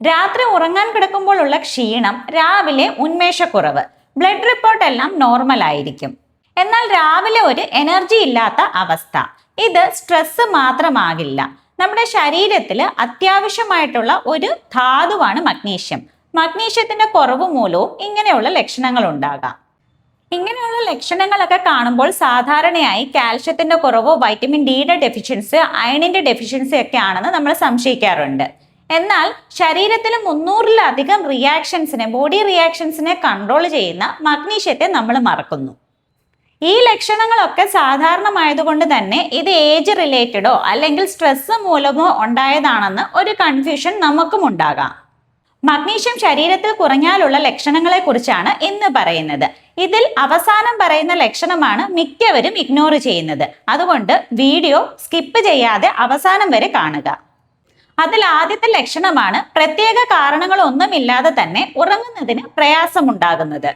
രാത്രി ഉറങ്ങാൻ കിടക്കുമ്പോഴുള്ള ക്ഷീണം രാവിലെ ഉന്മേഷക്കുറവ് ബ്ലഡ് റിപ്പോർട്ട് എല്ലാം നോർമൽ ആയിരിക്കും. എന്നാൽ രാവിലെ ഒരു എനർജി ഇല്ലാത്ത അവസ്ഥ. ഇത് സ്ട്രെസ് മാത്രമാകില്ല. നമ്മുടെ ശരീരത്തിൽ അത്യാവശ്യമായിട്ടുള്ള ഒരു ധാതുവാണ് മഗ്നീഷ്യം. മഗ്നീഷ്യത്തിന്റെ കുറവ് മൂലവും ഇങ്ങനെയുള്ള ലക്ഷണങ്ങൾ ഉണ്ടാകാം. ഇങ്ങനെയുള്ള ലക്ഷണങ്ങളൊക്കെ കാണുമ്പോൾ സാധാരണയായി കാൽഷ്യത്തിന്റെ കുറവോ വൈറ്റമിൻ ഡിയുടെ ഡെഫിഷ്യൻസി അയണിന്റെ ഡെഫിഷ്യൻസി ഒക്കെ ആണെന്ന് നമ്മൾ സംശയിക്കാറുണ്ട്. എന്നാൽ ശരീരത്തിൽ മുന്നൂറിലധികം റിയാക്ഷൻസിനെ ബോഡി റിയാക്ഷൻസിനെ കൺട്രോൾ ചെയ്യുന്ന മഗ്നീഷ്യത്തെ നമ്മൾ മറക്കുന്നു. ഈ ലക്ഷണങ്ങളൊക്കെ സാധാരണമായതുകൊണ്ട് തന്നെ ഇത് ഏജ് റിലേറ്റഡോ അല്ലെങ്കിൽ സ്ട്രെസ് മൂലമോ ഉണ്ടായതാണെന്ന് ഒരു കൺഫ്യൂഷൻ നമുക്കും ഉണ്ടാകാം. മഗ്നീഷ്യം ശരീരത്തിൽ കുറഞ്ഞാലുള്ള ലക്ഷണങ്ങളെ കുറിച്ചാണ് ഇന്ന് പറയുന്നത്. ഇതിൽ അവസാനം പറയുന്ന ലക്ഷണമാണ് മിക്കവരും ഇഗ്നോർ ചെയ്യുന്നത്. അതുകൊണ്ട് വീഡിയോ സ്കിപ്പ് ചെയ്യാതെ അവസാനം വരെ കാണുക. അതിൽ ആദ്യത്തെ ലക്ഷണമാണ് പ്രത്യേക കാരണങ്ങളൊന്നുമില്ലാതെ തന്നെ ഉറങ്ങുന്നതിന് പ്രയാസമുണ്ടാകുന്നത്.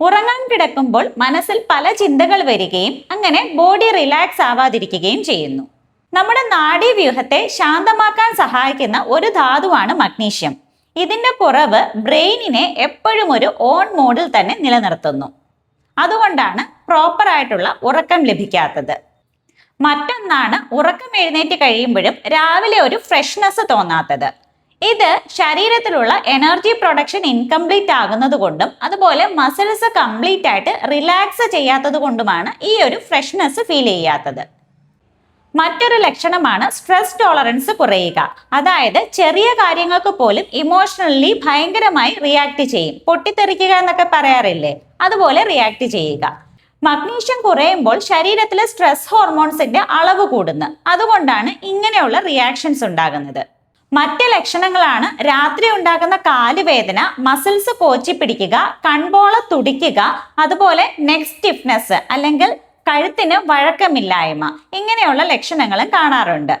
ഉറങ്ങാൻ കിടക്കുമ്പോൾ മനസ്സിൽ പല ചിന്തകൾ വരികയും അങ്ങനെ ബോഡി റിലാക്സ് ആവാതിരിക്കുകയും ചെയ്യുന്നു. നമ്മുടെ നാഡീവ്യൂഹത്തെ ശാന്തമാക്കാൻ സഹായിക്കുന്ന ഒരു ധാതുവാണ് മഗ്നീഷ്യം. ഇതിന്റെ കുറവ് ബ്രെയിനിനെ എപ്പോഴും ഒരു ഓൺ മോഡിൽ തന്നെ നിലനിർത്തുന്നു. അതുകൊണ്ടാണ് പ്രോപ്പറായിട്ടുള്ള ഉറക്കം ലഭിക്കാത്തത്. മറ്റൊന്നാണ് ഉറക്കം എഴുന്നേറ്റ് കഴിയുമ്പോഴും രാവിലെ ഒരു ഫ്രഷ്നെസ് തോന്നാത്തത്. ഇത് ശരീരത്തിലുള്ള എനർജി പ്രൊഡക്ഷൻ ഇൻകംപ്ലീറ്റ് ആകുന്നത് കൊണ്ടും അതുപോലെ മസിൽസ് കംപ്ലീറ്റ് ആയിട്ട് റിലാക്സ് ചെയ്യാത്തത് കൊണ്ടുമാണ് ഈ ഒരു ഫ്രഷ്നെസ് ഫീൽ ചെയ്യാത്തത്. മറ്റൊരു ലക്ഷണമാണ് സ്ട്രെസ് ടോളറൻസ് കുറയുക. അതായത് ചെറിയ കാര്യങ്ങൾക്ക് പോലും ഇമോഷണലി ഭയങ്കരമായി റിയാക്ട് ചെയ്യും. പൊട്ടിത്തെറിക്കുക എന്നൊക്കെ പറയാറില്ലേ? അതുപോലെ റിയാക്ട് ചെയ്യുക. മഗ്നീഷ്യം കുറയുമ്പോൾ ശരീരത്തിലെ സ്ട്രെസ് ഹോർമോൺസിന്റെ അളവ് കൂടുന്നു. അതുകൊണ്ടാണ് ഇങ്ങനെയുള്ള റിയാക്ഷൻസ് ഉണ്ടാകുന്നത്. മറ്റ് ലക്ഷണങ്ങളാണ്. രാത്രി ഉണ്ടാകുന്ന കാലുവേദന മസിൽസ് കോച്ചി പിടിക്കുക കൺപോള തുടിക്കുക അതുപോലെ നെക്ക് സ്റ്റിഫ്നെസ് അല്ലെങ്കിൽ കഴുത്തിന് വഴക്കമില്ലായ്മ ഇങ്ങനെയുള്ള ലക്ഷണങ്ങളും കാണാറുണ്ട്.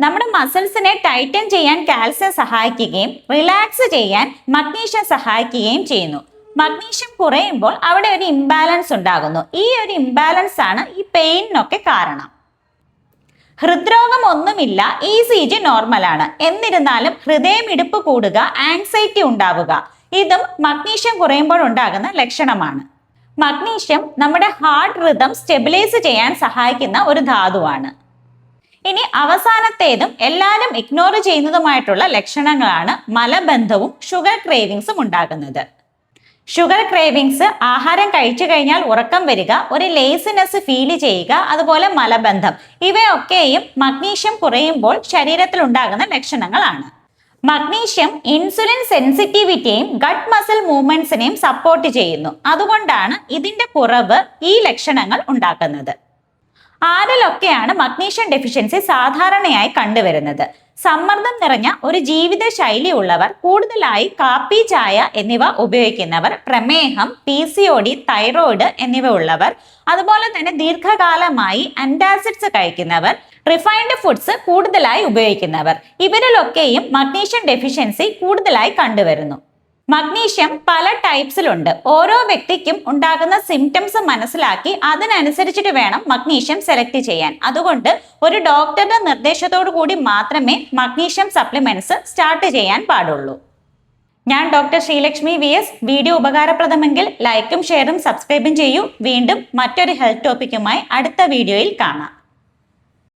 നമ്മുടെ മസിൽസിനെ ടൈറ്റൻ ചെയ്യാൻ കാൽസ്യം സഹായിക്കുകയും റിലാക്സ് ചെയ്യാൻ മഗ്നീഷ്യം സഹായിക്കുകയും ചെയ്യുന്നു. മഗ്നീഷ്യം കുറയുമ്പോൾ അവിടെ ഒരു ഇംബാലൻസ് ഉണ്ടാകുന്നു. ഈ ഒരു ഇംബാലൻസ് ആണ് ഈ പെയിനിനൊക്കെ കാരണം. ഹൃദ്രോഗം ഒന്നുമില്ല ഇ സി ജി നോർമലാണ് എന്നിരുന്നാലും ഹൃദയം ഹൃദയമിടിപ്പ് കൂടുക ആങ്സൈറ്റി ഉണ്ടാവുക ഇതും മഗ്നീഷ്യം കുറയുമ്പോൾ ഉണ്ടാകുന്ന ലക്ഷണമാണ്. മഗ്നീഷ്യം നമ്മുടെ ഹാർട്ട് റിതം സ്റ്റെബിലൈസ് ചെയ്യാൻ സഹായിക്കുന്ന ഒരു ധാതുവാണ്. ഇനി അവസാനത്തേതും എല്ലാവരും ഇഗ്നോർ ചെയ്യുന്നതുമായിട്ടുള്ള ലക്ഷണങ്ങളാണ് മലബന്ധവും ഷുഗർ ക്രേവിങ്സും ഉണ്ടാകുന്നത്. ഷുഗർ ക്രേവിങ്സ് ആഹാരം കഴിച്ചു കഴിഞ്ഞാൽ ഉറക്കം വരിക ഒരു ലേസിനെസ് ഫീൽ ചെയ്യുക അതുപോലെ മലബന്ധം. ഇവയൊക്കെയും മഗ്നീഷ്യം കുറയുമ്പോൾ ശരീരത്തിൽ ഉണ്ടാകുന്ന ലക്ഷണങ്ങളാണ്. മഗ്നീഷ്യം ഇൻസുലിൻ സെൻസിറ്റിവിറ്റിയെയും ഗട്ട് മസിൽ മൂവ്മെന്റ്സിനെയും സപ്പോർട്ട് ചെയ്യുന്നു. അതുകൊണ്ടാണ് ഇതിന്റെ കുറവ് ഈ ലക്ഷണങ്ങൾ ഉണ്ടാക്കുന്നത്. ആരിലൊക്കെയാണ് മഗ്നീഷ്യം ഡെഫിഷ്യൻസി സാധാരണയായി കണ്ടുവരുന്നത്? സമ്മർദ്ദം നിറഞ്ഞ ഒരു ജീവിത ശൈലി ഉള്ളവർ കൂടുതലായി കാപ്പി ചായ എന്നിവ ഉപയോഗിക്കുന്നവർ പ്രമേഹം P C O D thyroid എന്നിവ ഉള്ളവർ അതുപോലെ തന്നെ ദീർഘകാലമായി അന്റാസിഡ്സ് കഴിക്കുന്നവർ റിഫൈൻഡ് ഫുഡ്സ് കൂടുതലായി ഉപയോഗിക്കുന്നവർ. ഇവരിലൊക്കെയും മഗ്നീഷ്യം ഡെഫിഷ്യൻസി കൂടുതലായി കണ്ടുവരുന്നു. മഗ്നീഷ്യം പല ടൈപ്സിലുണ്ട്. ഓരോ വ്യക്തിക്കും ഉണ്ടാകുന്ന സിംറ്റംസ് മനസ്സിലാക്കി അതിനനുസരിച്ചിട്ട് വേണം മഗ്നീഷ്യം സെലക്ട് ചെയ്യാൻ. അതുകൊണ്ട് ഒരു ഡോക്ടറുടെ നിർദ്ദേശത്തോടു കൂടി മാത്രമേ മഗ്നീഷ്യം സപ്ലിമെന്റ്സ് സ്റ്റാർട്ട് ചെയ്യാൻ പാടുള്ളൂ. ഞാൻ doctor Sreelakshmi V S video ഉപകാരപ്രദമെങ്കിൽ ലൈക്കും ഷെയറും സബ്സ്ക്രൈബും ചെയ്യൂ. വീണ്ടും മറ്റൊരു ഹെൽത്ത് ടോപ്പിക്കുമായി അടുത്ത വീഡിയോയിൽ കാണാം.